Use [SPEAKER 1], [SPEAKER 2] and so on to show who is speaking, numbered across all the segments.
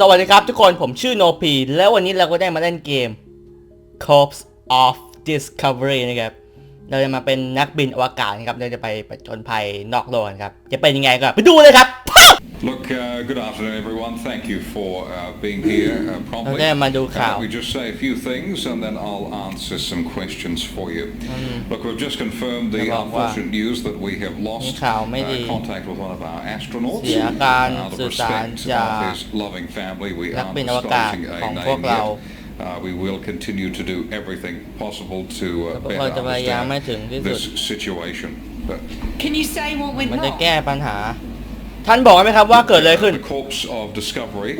[SPEAKER 1] สวัสดีครับทุกคนผมชื่อโนพี แล้ววันนี้เราก็ได้มาเล่นเกม Corps of Discovery นะครับ เราจะมาเป็นนักบินอวกาศนะครับ เราจะไปประจนภัยนอกโลกครับ จะเป็นยังไงก็ไปดูเลยครับ
[SPEAKER 2] Look, uh, good afternoon, everyone. Thank you for uh, being here uh, promptly.
[SPEAKER 1] เราได้มาดู
[SPEAKER 2] Uh,
[SPEAKER 1] ข่าว
[SPEAKER 2] let me just say a few things and then I'll answer some questions for you. Look, we've just confirmed the
[SPEAKER 1] จะบอกว่า
[SPEAKER 2] unfortunate news that we have
[SPEAKER 1] มี
[SPEAKER 2] lost
[SPEAKER 1] ข่าวไม่ดี
[SPEAKER 2] contact with one of our astronauts.
[SPEAKER 1] เสียการ
[SPEAKER 2] Out of
[SPEAKER 1] สื่อสาร
[SPEAKER 2] respect
[SPEAKER 1] จาก
[SPEAKER 2] of his loving family, we
[SPEAKER 1] นัก
[SPEAKER 2] aren't
[SPEAKER 1] บินอวกาศ
[SPEAKER 2] disclosing a
[SPEAKER 1] ของ
[SPEAKER 2] name
[SPEAKER 1] พวกเรา
[SPEAKER 2] yet. Uh, we will continue to do everything possible to uh,
[SPEAKER 1] พวกเรา
[SPEAKER 2] better
[SPEAKER 1] จะพยายามให้ถึงที่
[SPEAKER 2] understand
[SPEAKER 1] สุด
[SPEAKER 2] this situation. But
[SPEAKER 3] Can you say what went
[SPEAKER 1] มันจะ
[SPEAKER 3] wrong?
[SPEAKER 1] แก้ปัญหา ท่านบอกไหมครับว่าเกิดอะไรขึ้น
[SPEAKER 2] The Corps of Discovery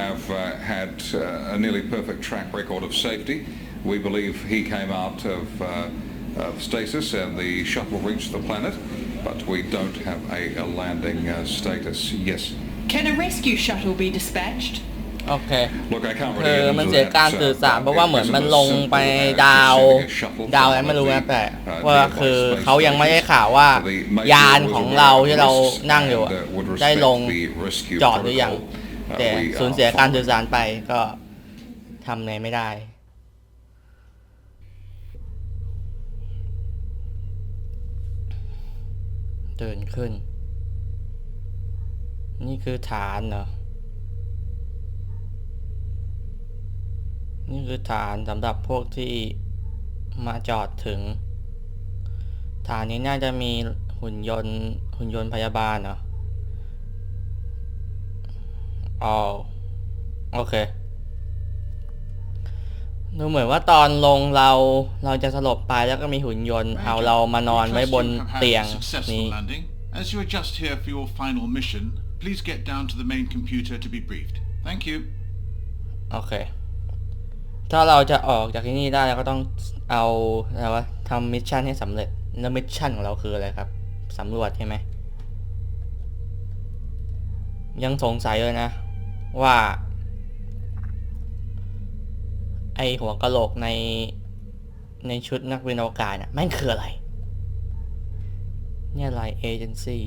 [SPEAKER 2] have uh, had uh, a nearly perfect track record of safety. We believe he came out of, uh, of stasis and the shuttle reached the planet, but we don't have a, a landing uh, status. Yes.
[SPEAKER 3] Can a rescue shuttle be dispatched?
[SPEAKER 1] โอเค
[SPEAKER 2] Look, I can't
[SPEAKER 1] คือ
[SPEAKER 2] really get
[SPEAKER 1] มัน
[SPEAKER 2] into
[SPEAKER 1] เสีย
[SPEAKER 2] that,
[SPEAKER 1] การ
[SPEAKER 2] uh,
[SPEAKER 1] สื่อสาร
[SPEAKER 2] but
[SPEAKER 1] เพราะว่าเหมือน
[SPEAKER 2] it
[SPEAKER 1] มัน
[SPEAKER 2] isn't
[SPEAKER 1] ล
[SPEAKER 2] as
[SPEAKER 1] ง
[SPEAKER 2] simple
[SPEAKER 1] ไป
[SPEAKER 2] as
[SPEAKER 1] ดาว
[SPEAKER 2] sending a shuttle
[SPEAKER 1] ดาว
[SPEAKER 2] from
[SPEAKER 1] อะไรไม่รู้
[SPEAKER 2] the,
[SPEAKER 1] นะแต่
[SPEAKER 2] uh,
[SPEAKER 1] ว่า
[SPEAKER 2] nearby
[SPEAKER 1] คือ
[SPEAKER 2] space
[SPEAKER 1] เขายังไม่ได้
[SPEAKER 2] station.
[SPEAKER 1] ข่าวว่า
[SPEAKER 2] The major
[SPEAKER 1] ยาน
[SPEAKER 2] was
[SPEAKER 1] ของ
[SPEAKER 2] aware
[SPEAKER 1] เรา
[SPEAKER 2] of
[SPEAKER 1] ที่เรา
[SPEAKER 2] risks
[SPEAKER 1] นั่งอยู่
[SPEAKER 2] and,
[SPEAKER 1] อะ
[SPEAKER 2] uh, would
[SPEAKER 1] ได้
[SPEAKER 2] respect
[SPEAKER 1] ลง
[SPEAKER 2] the rescue
[SPEAKER 1] จอดหรือยัง
[SPEAKER 2] protocol. Uh,
[SPEAKER 1] แต่
[SPEAKER 2] we
[SPEAKER 1] สูญ
[SPEAKER 2] are
[SPEAKER 1] เสียการสื่อสารไปก็ทำอะไรไม่ได้เดินขึ้น นี่คือฐานเหรอ นี่คือฐานสำหรับพวกที่มาจอดถึง ฐานนี้น่าจะมีหุ่นยนต์หุ่นยนต์พยาบาลเหรออ๋อโอเคดูเหมือนว่าตอนลงเราเราจะสลบไปแล้วก็มีหุ่นยนต์เอาเรามานอนไว้บน
[SPEAKER 4] I trust you have had
[SPEAKER 1] เตียง
[SPEAKER 4] a successful
[SPEAKER 1] นี้
[SPEAKER 4] landing. As you are just here for your final mission, please get down to the main computer to be briefed. Thank you.
[SPEAKER 1] โอเค ถ้าเราจะออกจากที่นี่ได้เราก็ต้องเอาอะไรวะทำมิชชั่นให้สำเร็จแล้วมิชชั่นของเราคืออะไรครับสำรวจใช่ไหมยังสงสัยเลยนะ ว่า ไอหัวกะโหลกในในชุดนักบินอวกาศน่ะแม่งคืออะไร เนี่ยอะไรเอเจนซี่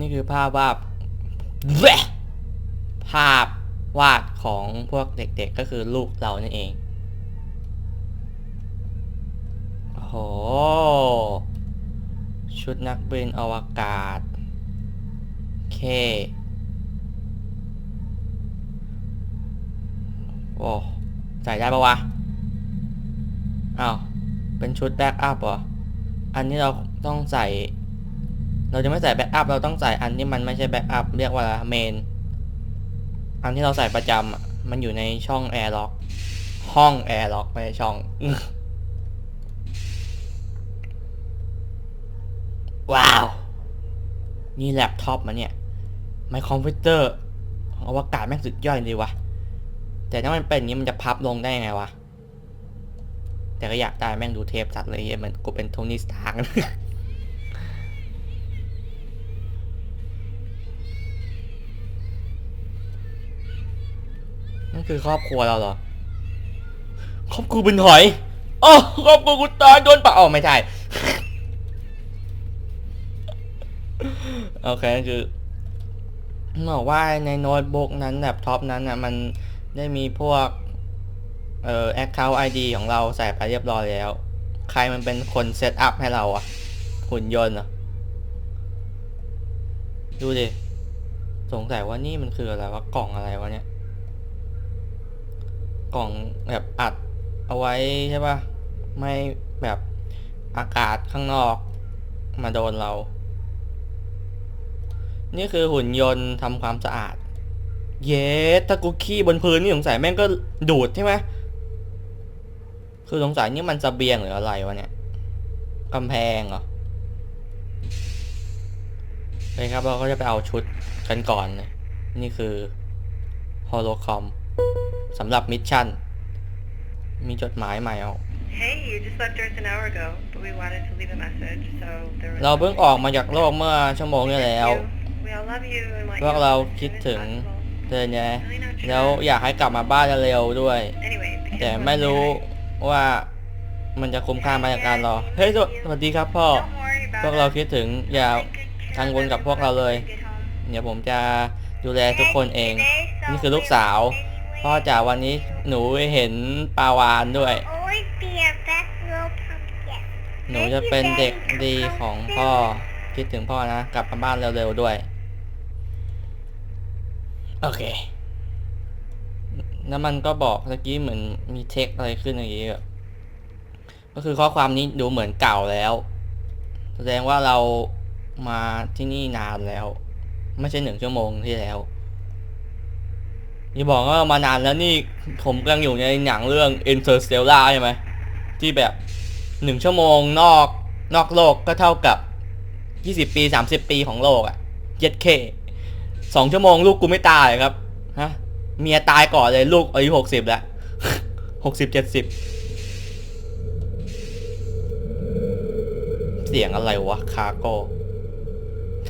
[SPEAKER 1] นี่คือภาพวาดแว ภาพวาดของพวกเด็กๆก็คือลูกเรานั่นเองโอ้โหชุดนักบินอวกาศเคโอ้ใส่ได้ปะวะอ้าวเป็นชุดแบ็กอัพเหรอ อันนี้เราต้องใส่ เราจะไม่ใส่แบ็กอัพเราต้องใส่อันที่มันไม่ใช่แบ็กอัพเรียกว่าเมน อันที่เราใส่ประจำอะมันอยู่ในช่องแอร์ล็อกห้องแอร์ล็อกไม่ใช่ช่อง ว้าว นี่แล็ปท็อปมาเนี่ยไมคอมพิวเตอร์ของอวกาศแม่งสุดยอดเลยวะแต่ถ้ามันเป็นอย่างนี้มันจะพับลงได้ยังไงวะ แต่ก็อยากได้แม่งดูเทปสัตว์เลยเหี้ยเหมือนกูเป็นโทนี่สตาร์ก นั่นคือครอบครัวเราเหรอ ครอบครัวเป็นหอยอ๋อครอบครัวกูตายโดนปะอ๋อไม่ใช่โอเคคือบอกว่าในโน้ตบุ๊กนั้นแล็ปท็อปนั้นอะ มันได้มีพวก เอ่อ account ID ของเราใส่ไปเรียบร้อยแล้ว ใครมันเป็นคนเซตอัพให้เราอะ หุ่นยนต์เหรอะดูดิ สงสัยว่านี่มันคืออะไรวะกล่องอะไรวะเนี่ย กล่องแบบอัดเอาไว้ใช่ปะไม่แบบอากาศข้างนอก มาโดนเรา นี่คือหุ่นยนต์ทำความสะอาด เย้ถ้ากูขี้บนพื้นนี่สงสัยแม่งก็ดูดใช่ไหมคือสงสัยนี่มันสเบียงหรืออะไรวะเนี่ยกำแพงเหรอไปครับเราก็จะไปเอาชุดกันก่อนเลยนี่คือฮอลโลคอม สำหรับมิชชั่น มีจดหมายใหม่ออก
[SPEAKER 5] Hey, you just left Earth an hour ago, but we wanted to leave a message, so there was.
[SPEAKER 1] เราเพิ่งออกมาจากโลกเมื่อชั่วโมงที่แล้ว
[SPEAKER 5] We all love you and want
[SPEAKER 1] พวก
[SPEAKER 5] you
[SPEAKER 1] เรา
[SPEAKER 5] home as
[SPEAKER 1] คิด
[SPEAKER 5] soon as
[SPEAKER 1] ถึง
[SPEAKER 5] possible.
[SPEAKER 1] เธอไงแล้วอยากให้กลับมาบ้านเร็วๆด้วย
[SPEAKER 5] Anyway, the kids
[SPEAKER 1] แต่
[SPEAKER 5] want
[SPEAKER 1] ไม่
[SPEAKER 5] to say
[SPEAKER 1] รู้
[SPEAKER 5] hi.
[SPEAKER 1] ว่ามันจะคุ้มค่าไหมาจากการรอ เฮ้ยสวสวัสดีครับพ่อ
[SPEAKER 5] Don't worry about
[SPEAKER 1] พวกเรา
[SPEAKER 5] it.
[SPEAKER 1] คิดถึงอย่า
[SPEAKER 5] Take good care
[SPEAKER 1] กังวล
[SPEAKER 5] of
[SPEAKER 1] กับพวกเราเลย
[SPEAKER 5] everyone when we get home.
[SPEAKER 1] เดี๋ยวผมจะดูแลทุกคนเอง นี่คือลูกสาว พ่อจ๋าวันนี้หนูเห็นปลาวานด้วย
[SPEAKER 6] always be a best little pumpkin.
[SPEAKER 1] หนูจะเป็นเด็กดีของพ่อ คิดถึงพ่อนะ กลับมาบ้านเร็วๆด้วย โอเค แล้วมันก็บอกเมื่อกี้เหมือนมีเทคอะไรขึ้นอย่างนี้อะก็คือข้อความนี้ดูเหมือนเก่าแล้ว แสดงว่าเรามาที่นี่นานแล้ว ไม่ใช่หนึ่งชั่วโมงที่แล้ว นี่บอกว่ามานานแล้วนี่ผมกำลังอยู่ในหนังเรื่อง Interstellar ใช่ไหมที่แบบหนึ่งชั่วโมงนอกนอกโลกก็เท่ากับยี่สิบปีสามสิบปีของโลกอะเจ็ดเคสองชั่วโมงลูกกูไม่ตายครับฮะเมียตายก่อนเลยลูกอายุหกสิบแล้วหกสิบเจ็ดสิบเสียงอะไรวะคาโก้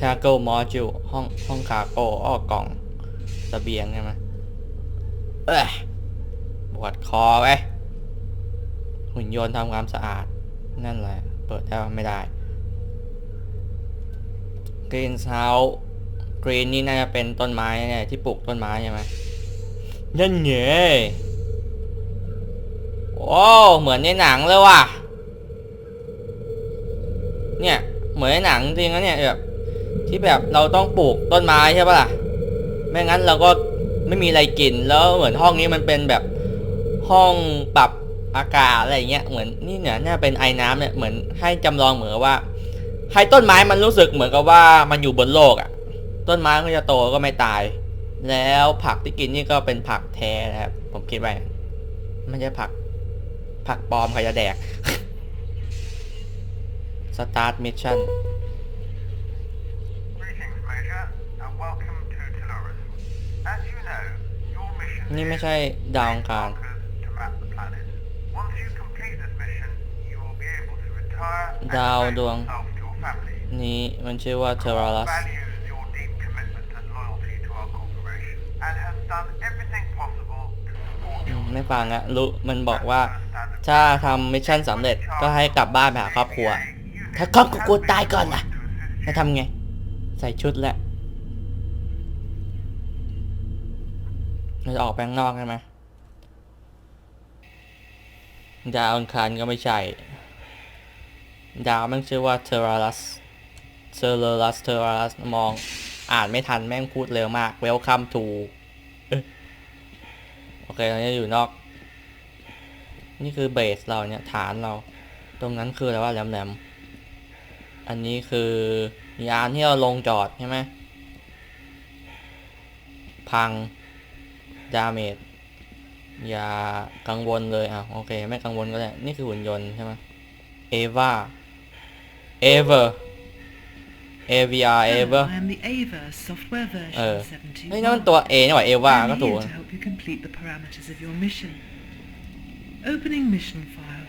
[SPEAKER 1] คาโก้มอจูห้องห้องคาโก้อ้อกล่องเสบียงใช่ไหม เอ้ยปวดคอไปหุ่นยนต์ทำความสะอาด นั่นแหละ เปิดได้ไม่ได้กรีนเ o ากรีนนี่น่าจะเป็นต้นไม้เนี่ยที่ปลูกต้นไม้ใช่ไหมนั่นไงโอ้เหมือนในหนังเลยว่ะ เนี่ย เหมือนในหนังจริงนะเนี่ยแบบที่แบบเราต้องปลูกต้นไม้ใช่ปะล่ะ ไม่งั้นเราก็ ไม่มีอะไรกิน แล้วเหมือนห้องนี้มันเป็นแบบห้องปรับอากาศอะไรเงี้ย เหมือนนี่เนี่ยน่าเป็นไอ้น้ำเนี่ย เหมือนให้จำลองเหมือนว่า ให้ต้นไม้มันรู้สึกเหมือนกับว่ามันอยู่บนโลกอะ่ะ ต้นไม้ก็จะโตก็ไม่ตาย แล้วผักที่กินนี่ก็เป็นผักแท้นะครับ ผมคิดว่าไม่ใช่ผัก ผักปลอมใครจะแดก Start Mission
[SPEAKER 7] Greetings,
[SPEAKER 1] นี่ไม่ใช่ดาวองคาร ดาวดวง นี้มันชื่อว่า
[SPEAKER 7] เทราลั
[SPEAKER 1] ส ไม่ฟังอะรู้มันบอกว่า ถ้าทำมิชชั่นสำเร็จก็ให้กลับบ้านไปหาครอบครัว ถ้าครอบครัวตายก่อนล่ะจะทำไง ใส่ชุดแหละ เราจะออกไปข้างนอกใช่ไหมดาวอังคารก็ไม่ใช่ ดาวแม่งชื่อว่าเทอราลัสเทอร์ลัสเทอราลัสมอง อ่านไม่ทันแม่งพูดเร็วมาก Welcome to เอ้ยโอเคตอนนี้อยู่นอก นี่คือเบสเราเนี่ยฐานเรา ตรงนั้นคืออะไรว่าแหลมๆอันนี้คือยานที่เราลงจอดใช่ไหมพัง ดาเมจอย่ากังวลเลยอะโอเค ไม่กังวลก็ได้ นี่คือหุ่นยนต์ใช่ไหมเอวาเอเวอร์เอวีอาร์เอเวอ
[SPEAKER 8] Hello,
[SPEAKER 1] ร์
[SPEAKER 8] I am the Ava software version
[SPEAKER 1] เออ
[SPEAKER 8] 71.
[SPEAKER 1] เฮ้ยนั่นมันตัว A นี่หว่าเอวา
[SPEAKER 8] I'm
[SPEAKER 1] ก็ถูก
[SPEAKER 8] here to help you complete the parameters of your mission. Opening mission file.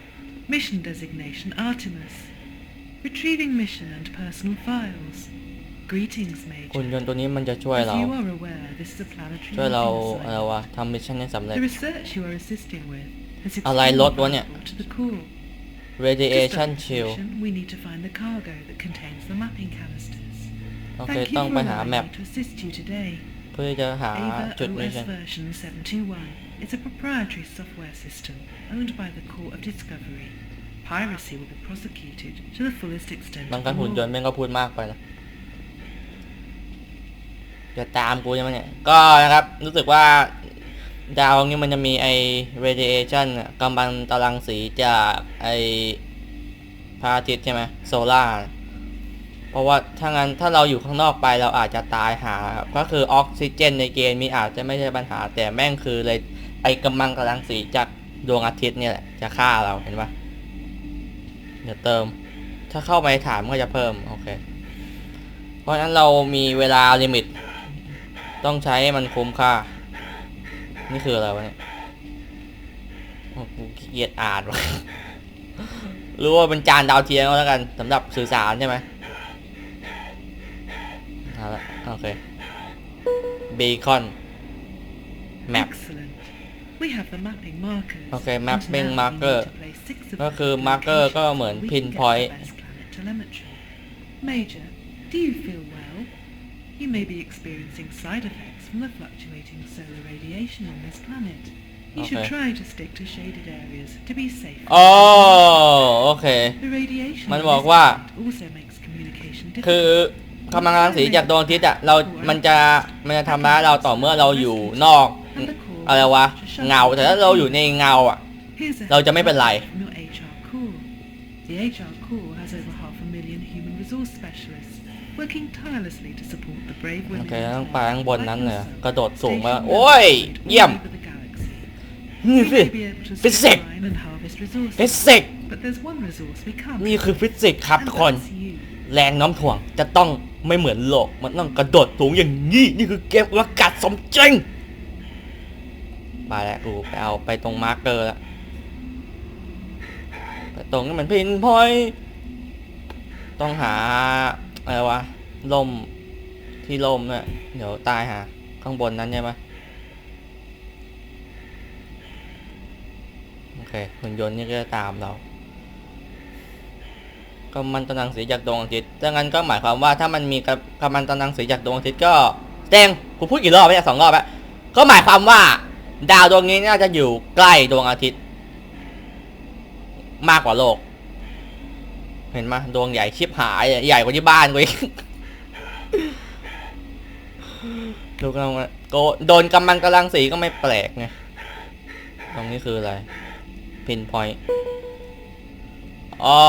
[SPEAKER 8] Mission designation Artemis. Retrieving mission and personal files. Greetings,
[SPEAKER 1] หุ่น
[SPEAKER 8] Major.
[SPEAKER 1] ยนต์ตัวนี้มันจะช่วย
[SPEAKER 8] As
[SPEAKER 1] เรา
[SPEAKER 8] you are aware, this is a planetary
[SPEAKER 1] ช่วยเรา
[SPEAKER 8] mapping
[SPEAKER 1] อะไร
[SPEAKER 8] assignment.
[SPEAKER 1] วะทำมิชชั่นให้สำเร็จ
[SPEAKER 8] The research you are assisting with has
[SPEAKER 1] อะไร
[SPEAKER 8] extremely
[SPEAKER 1] ลดวะเนี่ย
[SPEAKER 8] valuable to the core. To
[SPEAKER 1] radiation
[SPEAKER 8] start this
[SPEAKER 1] shield
[SPEAKER 8] mission, we need to find the cargo that contains the mapping canisters.
[SPEAKER 1] โอเค
[SPEAKER 8] Thank you
[SPEAKER 1] ต้อง
[SPEAKER 8] for
[SPEAKER 1] ไปหา
[SPEAKER 8] allowing
[SPEAKER 1] แมป
[SPEAKER 8] me to assist you today.
[SPEAKER 1] เพื่อจะหา
[SPEAKER 8] Ava
[SPEAKER 1] จุดมิช
[SPEAKER 8] OS
[SPEAKER 1] ชั่น
[SPEAKER 8] version 71 is a proprietary software system owned by the Corps of Discovery. Piracy will be prosecuted to the fullest extent
[SPEAKER 1] บาง
[SPEAKER 8] of
[SPEAKER 1] ครั้
[SPEAKER 8] the
[SPEAKER 1] งหุ่นยนต์
[SPEAKER 8] law.
[SPEAKER 1] แม่งก็พูดมากไปนะ จะตามกูใช่ไหมเนี่ย ก็นะครับรู้สึกว่าดาวนี้มันจะมีไอ radiation กำบังตารางสีจากไอพระอาทิตย์ใช่ไหมโซล่าร์เพราะว่าถ้างั้นถ้าเราอยู่ข้างนอกไปเราอาจจะตายหาครับก็คือออกซิเจนในเกณฑ์มีอาจจะไม่ใช่ปัญหา แต่แม่งคือเลยไอกำลังตารางสีจากดวงอาทิตย์เนี่ยแหละจะฆ่าเราเห็นปะเดี๋ยวเติม ถ้าเข้าไปถามก็จะเพิ่มโอเค เพราะฉะนั้นเรามีเวลาลิมิต ต้องใช้ให้มันคุ้มค่า นี่คืออะไรวะเนี่ยโอ้กูขี้เกียจอ่านวะรู้ว่าเป็นจานดาวเทียมก็แล้วกันสำหรับสื่อสารใช่ไหมเอาละโอเคเบคอนแมป
[SPEAKER 8] Excellent. We have the mapping markers.
[SPEAKER 1] Okay,
[SPEAKER 8] and
[SPEAKER 1] mapping
[SPEAKER 8] now we need
[SPEAKER 1] marker.
[SPEAKER 8] to place six of
[SPEAKER 1] ก็
[SPEAKER 8] them
[SPEAKER 1] คือ
[SPEAKER 8] in
[SPEAKER 1] มาร์เกอร์
[SPEAKER 8] locations
[SPEAKER 1] ก็เหมือน
[SPEAKER 8] where we
[SPEAKER 1] พิน
[SPEAKER 8] can get
[SPEAKER 1] พอย
[SPEAKER 8] the
[SPEAKER 1] ต์
[SPEAKER 8] best planet telemetry. Major, do you feel well? You may be experiencing side effects from the fluctuating solar radiation on this planet. You should
[SPEAKER 1] Okay.
[SPEAKER 8] try to stick to shaded areas to be safe.
[SPEAKER 1] อ๋อโอเค
[SPEAKER 8] The radiation
[SPEAKER 1] มัน
[SPEAKER 8] on
[SPEAKER 1] บอก
[SPEAKER 8] this
[SPEAKER 1] ว่า
[SPEAKER 8] planet also makes communication
[SPEAKER 1] คือ
[SPEAKER 8] difficult.
[SPEAKER 1] กำลังรังสีจากดวงอาทิตย์อะเรา มันจะ มันจะทำร้ายเราต่อเมื่อเราอยู่นอก อะไรวะ เงา แต่ถ้าเราอยู่ในเงาอะ
[SPEAKER 8] Here's a
[SPEAKER 1] เราจะไม่เป็นไร
[SPEAKER 8] from your HR core. The HR core working tirelessly to support the brave
[SPEAKER 1] โอ
[SPEAKER 8] women
[SPEAKER 1] เค
[SPEAKER 8] and
[SPEAKER 1] ต้อง
[SPEAKER 8] men
[SPEAKER 1] ไปข้างบน
[SPEAKER 8] like
[SPEAKER 1] นั้นเลย
[SPEAKER 8] yourself,
[SPEAKER 1] กระโดดสูงมา
[SPEAKER 8] stationed
[SPEAKER 1] โอ้ย
[SPEAKER 8] worldwide all
[SPEAKER 1] เยี่ยม
[SPEAKER 8] over the galaxy.
[SPEAKER 1] นี่
[SPEAKER 8] We
[SPEAKER 1] สิ
[SPEAKER 8] may be able to
[SPEAKER 1] ฟิสิก
[SPEAKER 8] streamline and harvest resources,
[SPEAKER 1] ฟิสิก
[SPEAKER 8] but there's one resource we can't
[SPEAKER 1] นี่คือฟิสิกส์ครับ
[SPEAKER 8] and
[SPEAKER 1] ทุกคน
[SPEAKER 8] that's you.
[SPEAKER 1] แรงโน้ำถ่วงจะต้องไม่เหมือนโลก มันต้องกระโดดสูงอย่างนี้ นี่คือเกมอวกาศสมจริงไปแล้วกูไปเอาไปตรงมาร์กเกอร์แล้วไปตรงนี้มันพินพอยต์ต้องหา อะไรวะลมที่ลมเนี่ยเดี๋ยวตายหาข้างบนนั้นใช่ไหมโอเคหุ่นยนต์นี่ก็จะตามเรา กัมมันตรังสีจากดวงอาทิตย์ดังนั้นก็หมายความว่าถ้ามันมีกักัมมันตรังสีจากดวงอาทิตย์ก็แดงกูพูดกี่รอบไปเนี่ยสองรอบแล้วก็หมายความว่า ดาวดวงนี้น่าจะอยู่ใกล้ดวงอาทิตย์ มากกว่าโลก เห็นไหมดวงใหญ่ชิบหายใหญ่กว่าที่บ้านกูอีกดูกันว่าโกโดนกำมันตรังสีก็ไม่แปลกไงตรงนี้คืออะไร พินพอยต์อ๋อ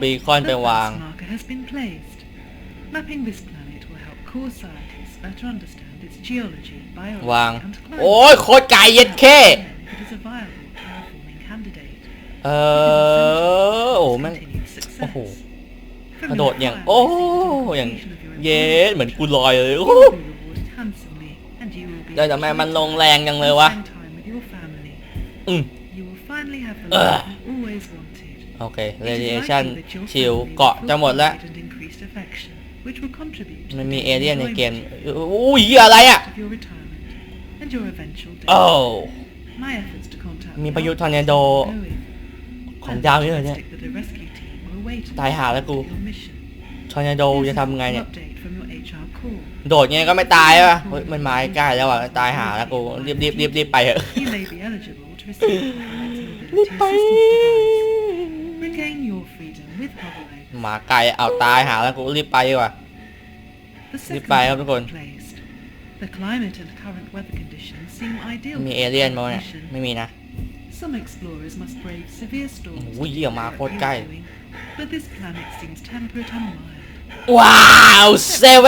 [SPEAKER 1] บีคอนไป
[SPEAKER 8] The
[SPEAKER 1] วาง
[SPEAKER 8] first marker has been placed. Mapping this planet will help core scientists better understand its geology,
[SPEAKER 1] วาง
[SPEAKER 8] biology, and climate.
[SPEAKER 1] โอ้ยโคตรไก่เย็ดเค
[SPEAKER 8] It is a viable terraforming candidate.
[SPEAKER 1] เออ โอ้แม่ง
[SPEAKER 8] Continued success.
[SPEAKER 1] โอ้โห
[SPEAKER 8] From
[SPEAKER 1] กระโดด
[SPEAKER 8] your
[SPEAKER 1] อย่าง
[SPEAKER 8] file,
[SPEAKER 1] โอ้
[SPEAKER 8] this
[SPEAKER 1] อย่าง
[SPEAKER 8] identification of your
[SPEAKER 1] เย็ดเหมือนกูลอยเลย
[SPEAKER 8] You
[SPEAKER 1] โอ้
[SPEAKER 8] will be rewarded handsomely, and you will be
[SPEAKER 1] ได้แต่
[SPEAKER 8] able
[SPEAKER 1] แม่
[SPEAKER 8] to
[SPEAKER 1] มันลง
[SPEAKER 8] return
[SPEAKER 1] แรงจังเลยวะ
[SPEAKER 8] and spend time with your family.
[SPEAKER 1] อืม
[SPEAKER 8] You will finally have the
[SPEAKER 1] Ugh.
[SPEAKER 8] life you always wanted.
[SPEAKER 1] โอเค
[SPEAKER 8] It is
[SPEAKER 1] เรดิเอชัน
[SPEAKER 8] likely that your
[SPEAKER 1] ชิล
[SPEAKER 8] family
[SPEAKER 1] เกาะ
[SPEAKER 8] will
[SPEAKER 1] จะหมดแล้ว
[SPEAKER 8] feel pride and increased affection, which will contribute to
[SPEAKER 1] มัน
[SPEAKER 8] the
[SPEAKER 1] มี
[SPEAKER 8] daily
[SPEAKER 1] เอเลี่ยนในเกม
[SPEAKER 8] enjoyment
[SPEAKER 1] อุ้ยเหี้ยอะไรอะ
[SPEAKER 8] of your retirement and your eventual death.
[SPEAKER 1] โอ้
[SPEAKER 8] My efforts to contact
[SPEAKER 1] มี
[SPEAKER 8] the
[SPEAKER 1] พายุ
[SPEAKER 8] outpost
[SPEAKER 1] ทอร์นาโด
[SPEAKER 8] are ongoing.
[SPEAKER 1] ของ
[SPEAKER 8] I'm
[SPEAKER 1] ดาวนี่เลยเนี่ย ตายหาแล้วกู
[SPEAKER 8] your mission.
[SPEAKER 1] ทอร์นาโด
[SPEAKER 8] Here's
[SPEAKER 1] จะ
[SPEAKER 8] a
[SPEAKER 1] ทำไงเนี่ย
[SPEAKER 8] update from your HR core.
[SPEAKER 1] โดดไงก็ไม่ตายป่ะเฮ้ยมันมาใกล้แล้วอะตายหาแล้วกูรีบรีบรีบรีบไปเถอะ
[SPEAKER 8] You may be eligible to receive the Pilot's
[SPEAKER 1] รีบ
[SPEAKER 8] Mobility
[SPEAKER 1] ไป
[SPEAKER 8] Assistance Device. Regain your freedom with HoloLens.
[SPEAKER 1] มาไกลเอาตายหาแล้วกูรีบไปดีกว่า
[SPEAKER 8] The
[SPEAKER 1] Đi
[SPEAKER 8] second
[SPEAKER 1] bay không,
[SPEAKER 8] marker
[SPEAKER 1] ทุกคน
[SPEAKER 8] placed. The climate and current weather conditions seem ideal
[SPEAKER 1] มี
[SPEAKER 8] for
[SPEAKER 1] เอเลี่ยน
[SPEAKER 8] this
[SPEAKER 1] มั้ยเนี่ย
[SPEAKER 8] mission.
[SPEAKER 1] ไม่มีนะ
[SPEAKER 8] Some explorers must brave severe storms.
[SPEAKER 1] Ui,
[SPEAKER 8] to
[SPEAKER 1] giờ
[SPEAKER 8] do
[SPEAKER 1] mà
[SPEAKER 8] what
[SPEAKER 1] khôn
[SPEAKER 8] you
[SPEAKER 1] cay.
[SPEAKER 8] are doing, But this planet seems temperate and mild.
[SPEAKER 1] ว้าว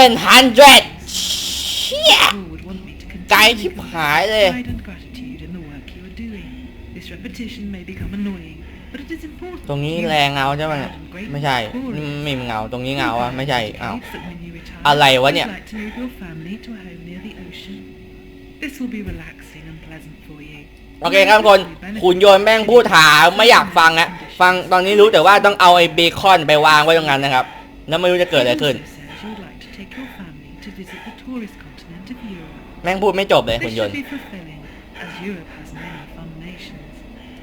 [SPEAKER 1] 700เชี่ย
[SPEAKER 8] All would want me to
[SPEAKER 1] ไกล
[SPEAKER 8] continue
[SPEAKER 1] ชิบ
[SPEAKER 8] with
[SPEAKER 1] หายเลย
[SPEAKER 8] pride and gratitude in the work you are doing. This repetition may become annoying, but it is important.
[SPEAKER 1] ตรงนี้
[SPEAKER 8] you
[SPEAKER 1] แรงเงาใช่ไหม
[SPEAKER 8] proud
[SPEAKER 1] เนี่ย
[SPEAKER 8] and grateful
[SPEAKER 1] ไม่ใช่
[SPEAKER 8] for it.
[SPEAKER 1] นี่ไม่มีเงาตรงนี้เงาอะไม่ใช่เอ้า
[SPEAKER 8] That when you retire,
[SPEAKER 1] อะไรวะเนี่ย
[SPEAKER 8] you'd like to move your family to a home near the ocean. This will be relaxing and pleasant for you.
[SPEAKER 1] โอเคครับทุกคน คุณโยนแม่งพูดหาไม่อยากฟังอะ ฟังตอนนี้รู้แต่ว่าต้องเอาไอ้เบคอนไปวางไว้ตรงนั้นนะครับ แล้วไม่รู้จะเกิดอะไรขึ้น
[SPEAKER 8] It also says you'd like to take your family to visit the tourist continent of Europe.
[SPEAKER 1] แม่งพูดไม่จบเลยคุ
[SPEAKER 8] This
[SPEAKER 1] ณยน
[SPEAKER 8] should
[SPEAKER 1] ต์
[SPEAKER 8] be fulfilling, as Europe has many fun nations.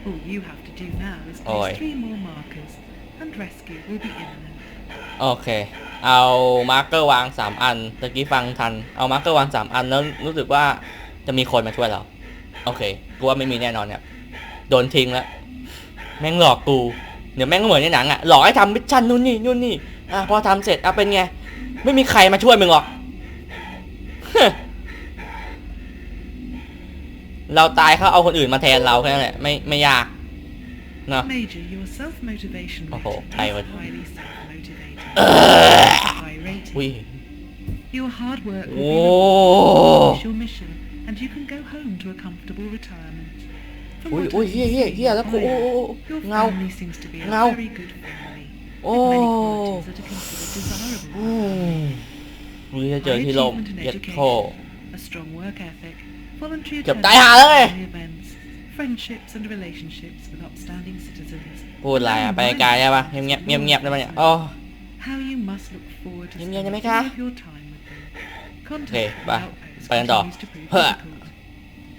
[SPEAKER 8] All you have to do now is
[SPEAKER 1] Oi.
[SPEAKER 8] place three more markers, and rescue will be imminent.
[SPEAKER 1] โอเค เอามาร์กเกอร์วางสามอันตะกี้ฟังทัน เอามาร์กเกอร์วางสามอันแล้วรู้สึกว่าจะมีคนมาช่วยเรา โอเค กูว่าไม่มีแน่นอนเนี่ย โดนทิ้งแล้ว แม่งหลอกกู เดี๋ยวแม่งก็เหมือนในหนังอะหลอกให้ทำมิชชั่นนู่นนี่นู่นนี่อะพอทำเสร็จอะเป็นไง ไม่มีใครมาช่วยมึงหรอกเราตายเขาเอาคนอื่นมาแทนเราแค่นั้นแหละไม่ไม่ยากเนอะ
[SPEAKER 8] Major, your self-motivation
[SPEAKER 1] Oh,
[SPEAKER 8] rating
[SPEAKER 1] I
[SPEAKER 8] is
[SPEAKER 1] would-
[SPEAKER 8] highly self-motivated.
[SPEAKER 1] Ugh.
[SPEAKER 8] High rating.
[SPEAKER 1] อุ้ย
[SPEAKER 8] Your hard work will
[SPEAKER 1] Oh.
[SPEAKER 8] be rewarded with your mission, and you can go home to a comfortable retirement. From
[SPEAKER 1] Ui,
[SPEAKER 8] what
[SPEAKER 1] ui,
[SPEAKER 8] I've
[SPEAKER 1] here, here,
[SPEAKER 8] seen
[SPEAKER 1] here, look,
[SPEAKER 8] prior,
[SPEAKER 1] oh, oh, oh,
[SPEAKER 8] Your
[SPEAKER 1] ngao.
[SPEAKER 8] family seems to be a
[SPEAKER 1] Ngao.
[SPEAKER 8] very good family,
[SPEAKER 1] โอ้
[SPEAKER 8] with many qualities that are considered desirable.
[SPEAKER 1] อืมรู้จะเจอ
[SPEAKER 8] High
[SPEAKER 1] ที่ลม
[SPEAKER 8] achievement in
[SPEAKER 1] เย็ดโค
[SPEAKER 8] education, a strong work ethic, voluntary
[SPEAKER 1] เกือบ
[SPEAKER 8] attendance
[SPEAKER 1] ตายหาเลย
[SPEAKER 8] to many events, friendships and relationships with upstanding citizens.
[SPEAKER 1] พูดอะไรอะไปไกลใช่ปะเงียบเงียบเงียบๆได้ปะเนี่ยโอ้
[SPEAKER 8] How you must look forward to
[SPEAKER 1] เงียบๆ
[SPEAKER 8] spending
[SPEAKER 1] ได้ไหม
[SPEAKER 8] more
[SPEAKER 1] คะ
[SPEAKER 8] of your time with them. Contact
[SPEAKER 1] Okay,
[SPEAKER 8] with
[SPEAKER 1] bye.
[SPEAKER 8] outposts
[SPEAKER 1] ไปกันต่อ
[SPEAKER 8] continues to prove
[SPEAKER 1] เฮ้อ
[SPEAKER 8] difficult.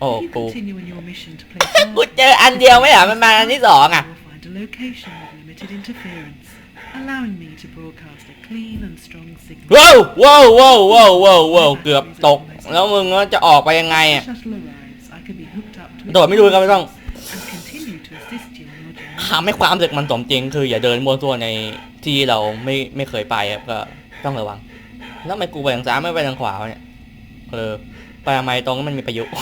[SPEAKER 1] โอ้
[SPEAKER 8] If you
[SPEAKER 1] กู
[SPEAKER 8] continue on your mission to place
[SPEAKER 1] กู
[SPEAKER 8] markers,
[SPEAKER 1] เจออันเดียวไม่เหรอมันมาอันที่สองอะ
[SPEAKER 8] you will find a location with limited interference. allowing me to broadcast a clean and strong signal.
[SPEAKER 1] ว้าวว้าวว้าวว้าวว้าวว้าวเกือบตก แล้วมึงก็จะออกไปยังไง
[SPEAKER 8] When
[SPEAKER 1] อะ
[SPEAKER 8] the shuttle arrives, I can be hooked up to
[SPEAKER 1] โดดไม่ดูกันไม่ต้อง
[SPEAKER 8] and continue to assist you in your journey.
[SPEAKER 1] ทำให้ความรู้สึกมันสมจริง คืออย่าเดินมั่วตัวในที่เราไม่ไม่เคยไปครับก็ต้องระวัง แล้วทำไมกูไปทางซ้ายไม่ไปทางขวาวะเนี่ยเออไปทำไมตรงนั้นมันมีประโยชน์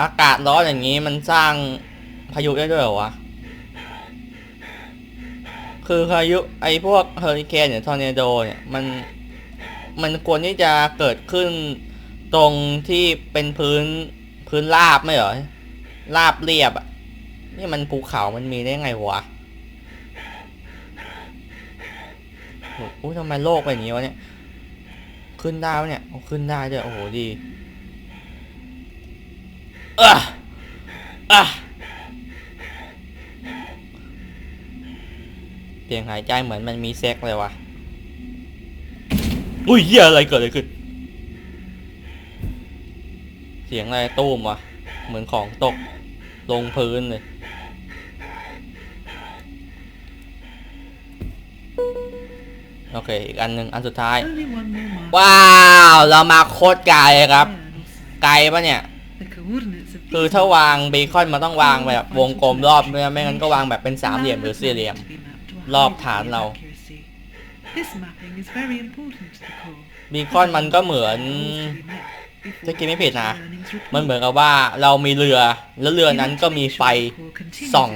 [SPEAKER 1] อากาศร้อนอย่างนี้มันสร้างพายุได้ด้วยเหรอวะ คือพายุไอ้พวกเฮอริเคนหรือทอร์เนโดเนี่ยมันมันควรที่จะเกิดขึ้นตรงที่เป็นพื้นพื้นราบไม่เหรอราบเรียบอะนี่มันภูเขามันมีได้ไงวะโอ้โหทำไมโลกเป็นอย่างนี้วะเนี่ย ขึ้นได้วเนี่ย ขึ้นได้ด้วยโอ้โหดี อะอะเสียงหายใจเหมือนมันมีเซ็กเลยวะอุ้ยเหี้ยอะไรเกิดอะไรขึ้น เสียงอะไรตู้มวะเหมือนของตก ลงพื้นเลยโอเค อีกอันหนึ่งอันสุดท้าย
[SPEAKER 8] Only one more marker.
[SPEAKER 1] ว้าว เรามาโคตรไกลครับ
[SPEAKER 8] there and also
[SPEAKER 1] ไกลปะเนี่ย
[SPEAKER 8] The coordinates of
[SPEAKER 1] คือ
[SPEAKER 8] these
[SPEAKER 1] ถ้าวางเบคอนมันต้องวางแบบวงกลมรอบไม่ไม่งั้นก็วางแบบเป็นสามเหลี่ยมหรือสี่เหลี่ยม รอบฐานเรา
[SPEAKER 8] This mapping is very important to the core.
[SPEAKER 1] เบคอนมันก็เหมือนจะกินไม่ผิดนะ มันเหมือนกับว่าเรามีเรือแล้วเรือนั้นก็มีไฟส่อง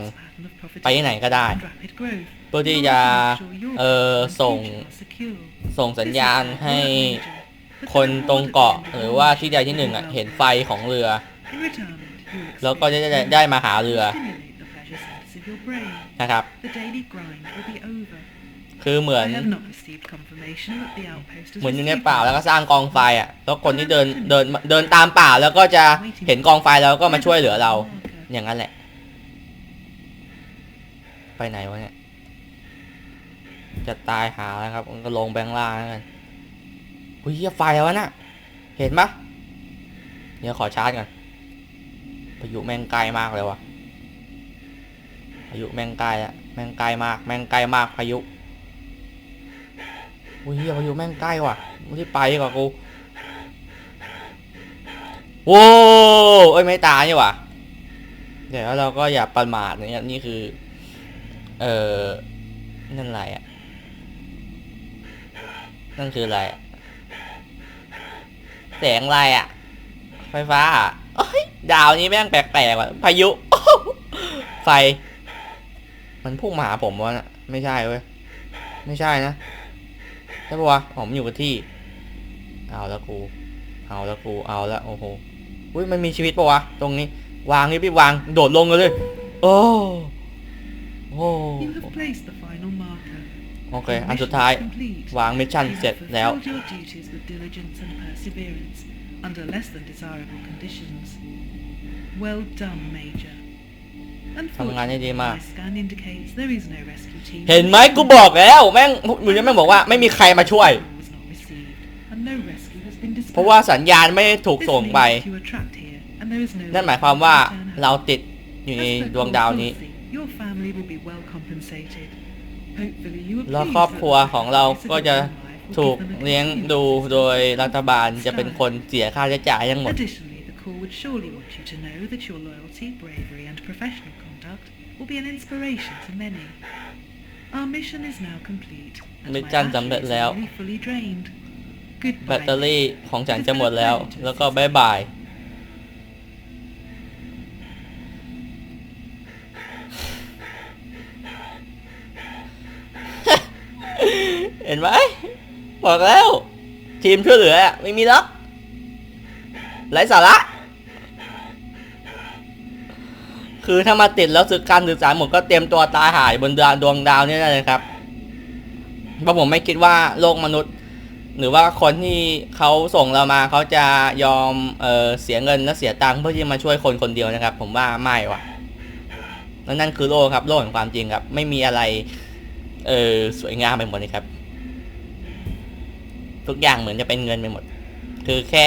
[SPEAKER 1] ไปที่ไหนก็ได้เพื่อที่จะเอ่อส่งส่งสัญญาณให้คนตรงเกาะหรือว่าที่ใดที่หนึ่งอะเห็นไฟของเรือ แล้วก็จะได้ได้มาหาเรือนะครับ คือเหมือนเหมือนอยู่ในป่าแล้วก็สร้างกองไฟอะ แล้วคนที่เดินเดินเดินตามป่าแล้วก็จะเห็นกองไฟแล้วก็มาช่วยเหลือเรา อย่างนั้นแหละ ไปไหนวะเนี่ย จะตายหาแล้วครับก็ลงแบงล่างกันอุ้ยเหี้ยไฟแล้วนะเห็นปะเดี๋ยวขอชาร์จก่อนายุแม่งไกลมากเลยวะพายุแม่งไกลอะแม่งไกลมาก แม่งไกลมากพายุอุ้ยเหี้ยพายุแม่งใกล้ว่ะไม่ได้ไปกว่ากูโว้เอ้ยไม่ตายนี่ว่ะเดี๋ยวเราก็อย่าประมาทนะครับนี่คือ เออนั่นอะไรอะนั่นคืออะไรอะแสงอะไรอะ ไฟฟ้าอะเอ้ย ดาวนี้แม่งแปลกๆว่ะพายุไฟ มันพุ่งมาหาผมวะนะไม่ใช่เว้ยไม่ใช่นะใช่ปะวะผมอยู่กับที่ เอาแล้วกู เอาแล้วกูเอาแล้วโอ้โหอุ้ยมันมีชีวิตปะวะตรงนี้ วางนี่พี่วางโดดลงเลยโอ้โอ้โอเค อันสุดท้าย วางมิชชั่นเสร็จแล้ว
[SPEAKER 8] under less than desirable conditions. Well done, Major.
[SPEAKER 1] ทำงานได้ดีมาก
[SPEAKER 8] Unfortunately, my scan indicates there is no rescue team.
[SPEAKER 1] เห็นไหมกูบอกแล้วแม่งมึงจะแม่งบอกว่าไม่มีใครมาช่วย
[SPEAKER 8] Was not received, and no rescue has been
[SPEAKER 1] เพราะว่า
[SPEAKER 8] dispatched.
[SPEAKER 1] สัญญาณไม่ได้ถูก
[SPEAKER 8] This
[SPEAKER 1] ส่งไป
[SPEAKER 8] means that you are trapped here, and there is no
[SPEAKER 1] นั่นหมาย
[SPEAKER 8] way
[SPEAKER 1] ความว่า
[SPEAKER 8] to return home.
[SPEAKER 1] เราติดอยู่ใน
[SPEAKER 8] As per
[SPEAKER 1] ดวงดาวนี้
[SPEAKER 8] policy, Your family will be well compensated. Hopefully you are
[SPEAKER 1] แล้ว
[SPEAKER 8] pleased
[SPEAKER 1] ครอบ
[SPEAKER 8] that
[SPEAKER 1] ครัว
[SPEAKER 8] the
[SPEAKER 1] ของเรา
[SPEAKER 8] sacrifice
[SPEAKER 1] ก็
[SPEAKER 8] of
[SPEAKER 1] จะ
[SPEAKER 8] your life will
[SPEAKER 1] ถูก
[SPEAKER 8] give them a
[SPEAKER 1] เลี้ยง
[SPEAKER 8] continued
[SPEAKER 1] ดู
[SPEAKER 8] support
[SPEAKER 1] โดยรัฐบาลจะเป็นคนเสียค่าใช้จ่ายทั้งหมด
[SPEAKER 8] Additionally, the Corps would surely want you to know that your loyalty, bravery, and professional conduct will be an inspiration to many. Our mission is now complete, and my
[SPEAKER 1] มิชชั่นสำเร็จ
[SPEAKER 8] batteries
[SPEAKER 1] แล้ว
[SPEAKER 8] are nearly fully drained.
[SPEAKER 1] แบต
[SPEAKER 8] Goodbye.
[SPEAKER 1] เตอรี่ของฉันจะหมดแล้ว แล้วก็บายบาย เห็นไหมบอกแล้ว ทีมช่วยเหลืออะไม่มีหรอกไร้สาระ คือถ้ามาติดแล้วสึกการสื่อสารหมดก็เตรียมตัวตายหายบนดาวดวงดาวนี่ได้เลยครับเพราะผมไม่คิดว่าโลกมนุษย์ หรือว่าคนที่เขาส่งเรามาเขาจะยอมเออเสียเงินและเสียตังค์เพื่อที่มาช่วยคนคนเดียวนะครับ ผมว่าไม่ว่ะแล้วนั่นคือโลกครับโลกแห่งความจริงครับ ไม่มีอะไรเออสวยงามไปหมดเลยครับ ทุกอย่างเหมือนจะเป็นเงินไปหมด คือแค่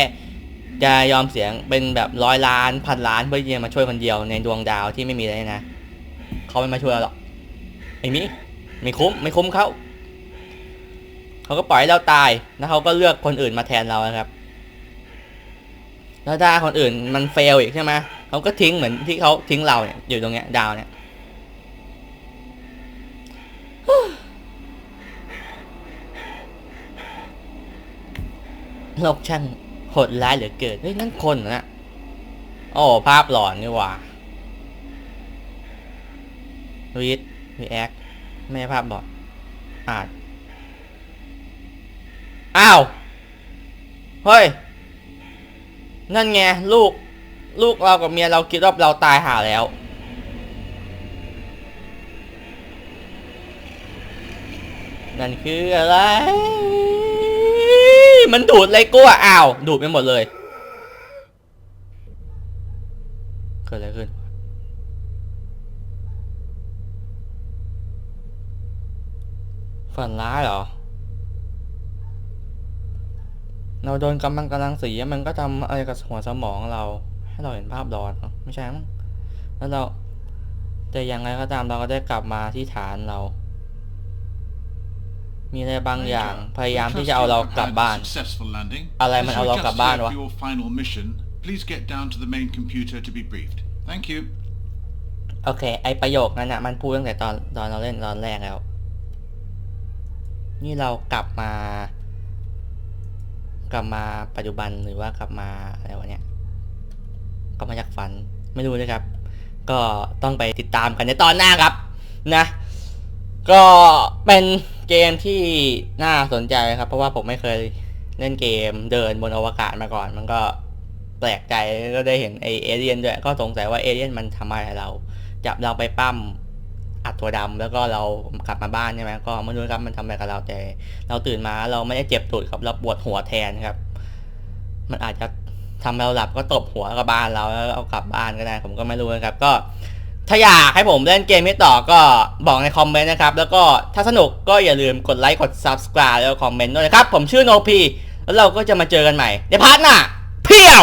[SPEAKER 1] จะยอมเสียงเป็นแบบร้อยล้านพันล้านเพื่อที่จะมาช่วยคนเดียวในดวงดาวที่ไม่มีอะไรนะเขาไม่มาช่วยเราหรอกไอ้มีไม่คุ้มไม่คุ้มเขาเขาก็ปล่อยให้เราตายแล้วเขาก็เลือกคนอื่นมาแทนเรานะครับ แล้วถ้าคนอื่นมันเฟลอีกใช่ไหมเขาก็ทิ้งเหมือนที่เขาทิ้งเราเนี่ยอยู่ตรงเนี้ยดาวเนี่ยโลกช่าง หดร้ายเหลือเกินเฮ้ยนั่นคนนะโอ้ภาพหลอนนี่ว่ารีดรีแอคไม่ใช่ภาพหลอนอ่านอ้าว เฮ้ย นั่นไงลูก ลูกเรากับเมียเราคิดว่าเราตายหาแล้วนั่นคืออะไร มันดูดเลยกูอะอ้าว ดูดไปหมดเลย เกิดอะไรขึ้น ฝันร้ายเหรอ เราโดนกำลังกำลังสีมันก็ทำอะไรกับหัวสมองเรา ให้เราเห็นภาพหลอนไม่ใช่มั้งแล้วเราแต่ยังไงก็ตามเราก็ได้กลับมาที่ฐานเรา มีอะไรบางอย่างพยายามที่จะเอาเรากลับบ้าน
[SPEAKER 4] Successful landing.
[SPEAKER 1] อะไรมันเอาเรากลับบ้านวะ
[SPEAKER 4] For your final mission, please get down to the main computer to be briefed. Thank you.
[SPEAKER 1] โอเค ไอประโยคนั้นอะ มันพูดตั้งแต่ตอนตอนเราเล่นตอนแรกแล้ว นี่เรากลับมา กลับมาปัจจุบันหรือว่ากลับมาอะไรวะเนี่ยกลับมาจากฝันไม่รู้นะครับ ก็ต้องไปติดตามกันในตอนหน้าครับ นะ ก็เป็น เกมที่น่าสนใจครับ เพราะว่าผมไม่เคยเล่นเกมเดินบนอวกาศมาก่อน มันก็แปลกใจก็ได้เห็นไอเอเลียนด้วย ก็สงสัยว่าเอเลียนมันทำอะไรเรา จับเราไปปั้มอัดถั่วดำแล้วก็เรากลับมาบ้านใช่ไหมก็ไม่รู้ครับมันทำอะไรกับเราแต่ เราตื่นมาเราไม่ได้เจ็บตูดครับเราปวดหัวแทนครับ มันอาจจะทำให้เราหลับก็ตบหัวกับบ้านเราแล้วเอากลับบ้านก็ได้ ผมก็ไม่รู้นะครับ ก็ ถ้าอยากให้ผมเล่นเกมนี้ต่อก็บอกในคอมเมนต์นะครับ แล้วก็ถ้าสนุกก็อย่าลืมกดไลค์กด Subscribe แล้วคอมเมนต์ด้วยนะครับ ผมชื่อโนพีแล้วเราก็จะมาเจอกันใหม่ ในพาร์ทหน้าเพียว